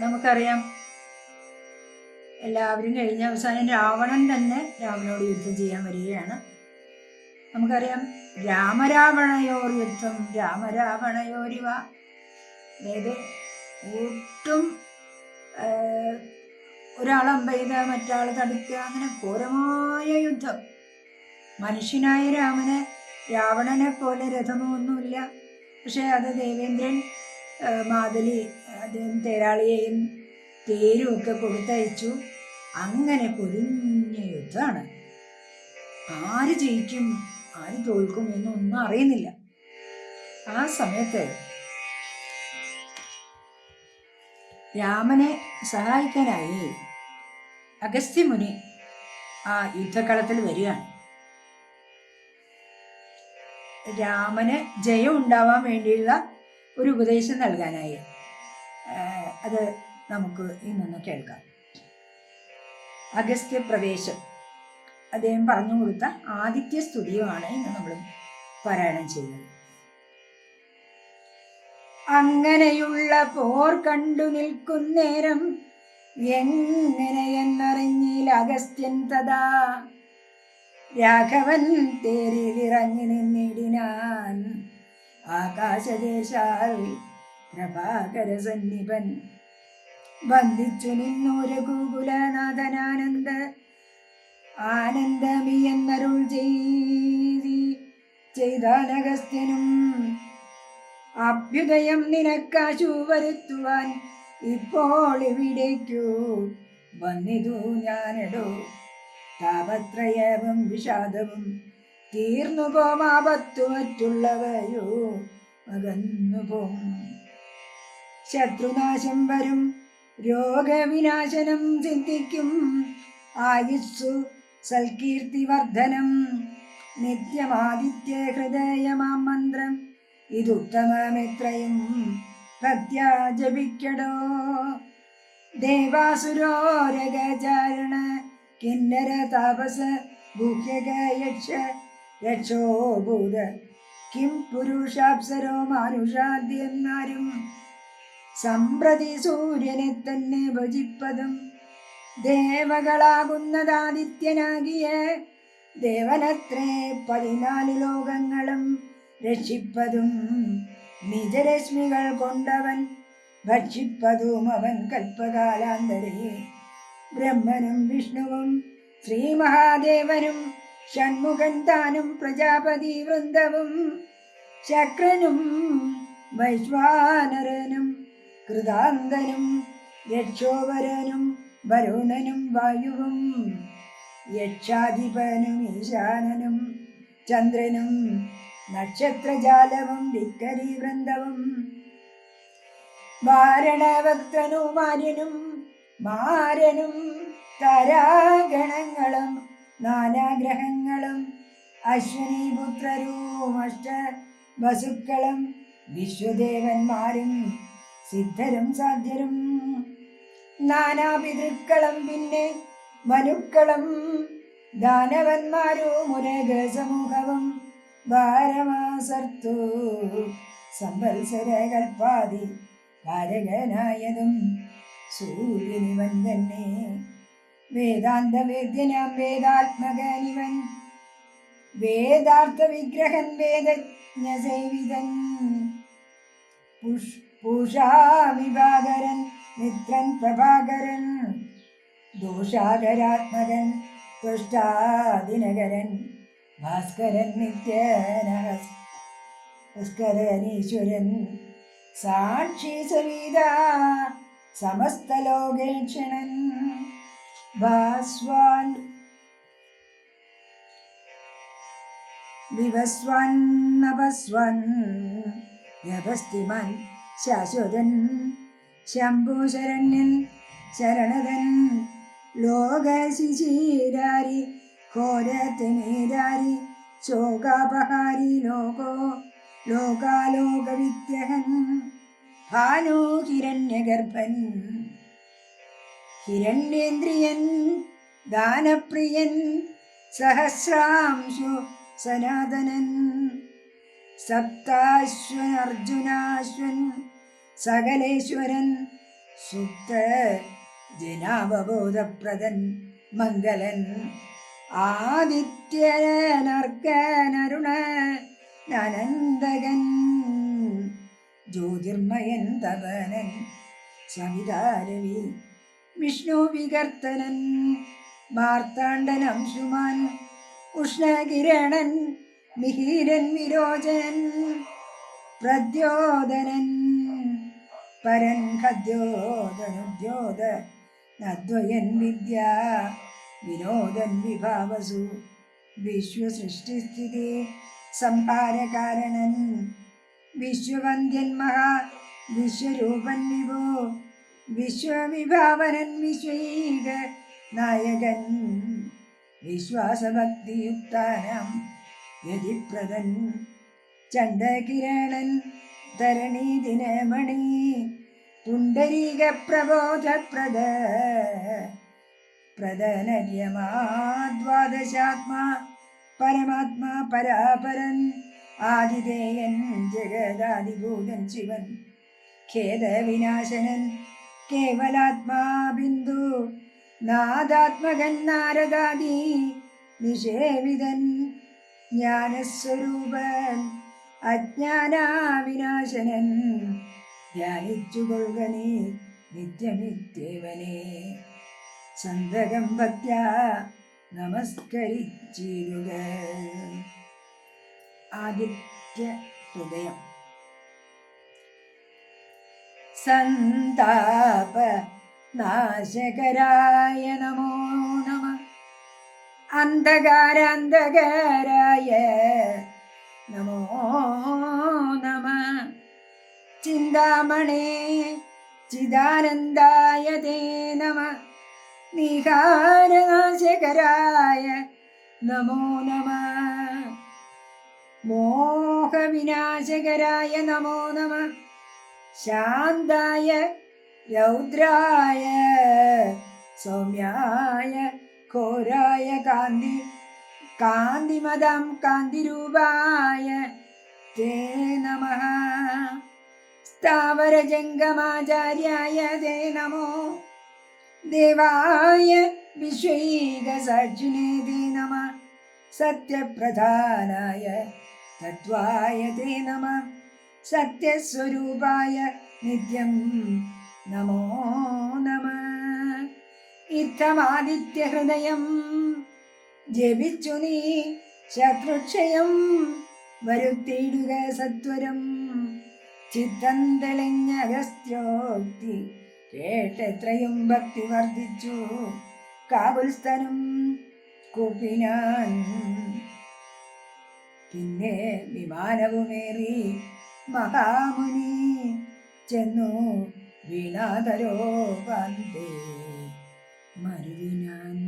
നമുക്കറിയാം. എല്ലാവരും കഴിഞ്ഞ അവസാനം രാവണൻ തന്നെ രാമനോട് യുദ്ധം ചെയ്യാൻ വരികയാണ്. നമുക്കറിയാം രാമരാവണയോർ യുദ്ധം രാമരാവണയോരിവ. അതായത് ഒട്ടും ഒരാൾ അമ്പെയ്ത മറ്റാൾ തടുക്കുക അങ്ങനെ ഘോരമായ യുദ്ധം. മനുഷ്യനായ രാമനെ രാവണനെ പോലെ രഥമോ ഒന്നുമില്ല പക്ഷേ അത് ദേവേന്ദ്രൻ മാതലി അദ്ദേഹം തേരാളിയെയും തേരും ഒക്കെ കൊടുത്തയച്ചു. അങ്ങനെ പൊരിഞ്ഞ യുദ്ധമാണ്. ആര് ജയിക്കും ആര് തോൽക്കും എന്നൊന്നും അറിയുന്നില്ല. ആ സമയത്ത് രാമനെ സഹായിക്കാനായി അഗസ്ത്യമുനി ആ യുദ്ധക്കളത്തിൽ വരികയാണ്. രാമന് ജയം ഉണ്ടാവാൻ വേണ്ടിയുള്ള ഒരു ഉപദേശം നൽകാനായി. അത് നമുക്ക് ഇന്നൊന്ന് കേൾക്കാം. അഗസ്ത്യ പ്രവേശം. അദ്ദേഹം പറഞ്ഞു കൊടുത്ത ആദിത്യ സ്തുതിയുമാണ് ഇന്ന് നമ്മൾ പാരായണം ചെയ്യുന്നത്. അങ്ങനെയുള്ള പോർ കണ്ടു നിൽക്കുന്നേരം എങ്ങനെയെന്നറിഞ്ഞിൽ അഗസ്ത്യൻ തഥാ. രാഘവൻ തേരിലിറങ്ങി നിന്നിടിനാൻ ആകാശദേശാൽ പ്രഭാകര സന്നിപൻ ബന്ധിച്ചു ഗോകുലനാഥനാനന്ദ. ആനന്ദമിയെന്നരുൾ ചെയ്തി ചെയ്താനഗസ്ത്യനും അഭ്യുദയം നിനക്കാശു വരുത്തുവാൻ ഇപ്പോൾ ഇവിടേക്കു. വന്നിതു ഞാനെടോ. താപത്രയവും വിഷാദവും തീർന്നു പോമാപത്തു മറ്റുള്ളവയോ അകന്നു പോം ശത്രുനാശം വരും. രോഗവിനാശനം സിദ്ധിക്കും. ആയുസ്സു സൽകീർത്തി വർദ്ധനം നിത്യമാദിത്യ ഹൃദയമാം മന്ത്രം. ഇതുത്തമമിത്രയും ഭക്ത്യാ ജപിക്കടോ. ദേവാസുരോരഗചാരണ കിന്നര താപസ ഗുഹ്യഗയക്ഷ രക്ഷോഭൂത കിം പുരുഷാപ്സരോ മാനുഷാദ്യന്മാരും സമ്പ്രതി സൂര്യനെ തന്നെ ഭജിപ്പതും ദേവകളാകുന്നതാദിത്യനാകിയ ദേവനത്രേ പതിനാല് ലോകങ്ങളും രക്ഷിപ്പതും നിജരശ്മികൾ കൊണ്ടവൻ ഭക്ഷിപ്പതും അവൻ കൽപ്പകാലാന്തരയെ ബ്രഹ്മനും വിഷ്ണുവും ശ്രീ മഹാദേവനും ഷൺമുഖൻ താനും പ്രജാപതി വൃന്ദവും ശക്രനും വൈശ്വാനരനും കൃതാന്തനും രക്ഷോവരനും വരുണനും വായുവും യക്ഷാധിപനും ഈശാനനും ചന്ദ്രനും നക്ഷത്രജാലവും വിക്കരി വൃന്ദവും വാരണഭക്തനും മാര്യനും മാരനും താരാഗണങ്ങളും നാനാഗ്രഹങ്ങളും അശ്വനി പുത്രരും വസുക്കളും വിശ്വദേവന്മാരും സിദ്ധരും സാധ്യരും. നാനാപിതൃക്കളും പിന്നെ മനുക്കളും. ദാനവന്മാരും മുരക സമൂഹവും ഭാരമാസർത്തു. സമ്പത്സര കൽപ്പാതി ഭാരകനായതും സൂര്യനിവൻ തന്നെ. വേദാന്ത വേദ്യനാം വേദാത്മകനിവൻ. വേദാർത്ഥ വിഗ്രഹൻ വേദജ്ഞ സേവിതൻ പുഷ് പൂഷാവിഭാകരൻ മിത്രൻ പ്രഭാകരൻ ദോഷാകരാത്മകൻ തുഷ്ടാദിനകരൻ ഭാസ്കരൻ നിത്യനസ്കരനീശ്വരൻ സാക്ഷി സവിത സമസ്തലോകേക്ഷണൻ ഭാസ്വാൻ വിവസ്വാൻ നഭസ്വാൻ വ്യവസ്ഥിമാൻ ശാശ്വതൻ ശംഭുശരണ്യൻ ശരണതൻ ലോകശിശീരാരി ഘോരത്തിനീരാരി ശോകാപഹാരി ലോകോ ലോകാലോകവിദ്യഹൻ ഭാനോ ഹിരണ്യഗർഭൻ ഹിരണ്യേന്ദ്രിയൻ ദാനപ്രിയൻ സഹസ്രാംശു സനാതനൻ. സപ്താശ്വൻ അർജുനാശ്വൻ സകലേശ്വരൻ സുപ്ത ജനാവബോധപ്രദൻ മംഗലൻ ആദിത്യനർക്കനരുണ നനന്ദകൻ ജ്യോതിർമയൻ തപനൻ സവിതാരവി വിഷ്ണു വികർത്തനൻ മാർത്താണ്ഡനം ശുമാൻ ഉഷ്ണകിരണൻ മിഹിരൻ വിരോചനൻ പ്രദ്യോദനൻ പരൻ ഖദ്യോദനുദ്യോദ നദ്വയൻ വിദ്യ വിനോദൻ വിഭാവസു വിശ്വസൃഷ്ടിസ്ഥിതി സംഹാരകാരണൻ വിശ്വവന്ദ്യൻ മഹാ വിശ്വരൂപൻ വിഭോ വിശ്വവിഭാവനൻ വിശ്വൈക നായകൻ വിശ്വാസഭക്തിയുക്താനം യതിപ്രദൻ ചണ്ഡകിരണൻ ധരണീദിനമണി പുണ്ടരീക പ്രബോധപ്രദ. പ്രദനര്യമാദ്വാദശാത്മാ പരമാത്മാ പരാപരൻ. ആതിഥേയൻ ജഗദാദിഭൂതൻ ശിവൻ. ഖേദവിനാശനൻ കേവലാത്മാ ബിന്ദു നാദാത്മകൻ നാരദാദി നിഷേവിതൻ. ജ്ഞാനസ്വരൂപൻ അജ്ഞാനാവിനാശനൻ. ധ്യാനിച്ചുകൊള്ളുക നീ നിത്യമിത്യേവനെ ഭക്യ നമസ്കരിച്ചിരുക ആദിത്യ ഹൃദയം. സന്താപ നാശകരായ നമ അന്ധകാരാന്ധകാരായ നമോ നമ. ചിന്താമണേ ചിദാനന്ദായ തേ നമ. നിഹാരനാശകരായ നമോ നമ. മോഹവിനാശകരായ നമോ നമ. ശാന്തായ രൗദ്രായ സൗമ്യായ ഘോരായ കാന്തി കാന്തിമതം കാന്തിരൂപായ തേ നമ. സ്ഥാവരജംഗമാചാര്യായ തേ നമോ. ദേവായ വിശ്വൈകസാക്ഷിണേ തേ നമ. സത്യപ്രധാനായ തത്വായ തേ നമ. സത്യസ്വരൂപായ നിത്യം നമോ നമ. ഇത്തമാദിത്യഹൃദയം ജപിച്ചു നീ ശത്രുക്ഷയം വരുത്തിയിടുക സത്വരം. ചിത്തം തെളിഞ്ഞ അഗസ്ത്യോക്തി കേട്ടെത്രയും ഭക്തി വർദ്ധിച്ചു. കാബുൽസ്ഥനും കുപ്പിനാൻ പിന്നെ വിമാനവുമേറി മഹാമുനി ചെന്നു വീണാതരോ കാന്തേ മരുവിനാൻ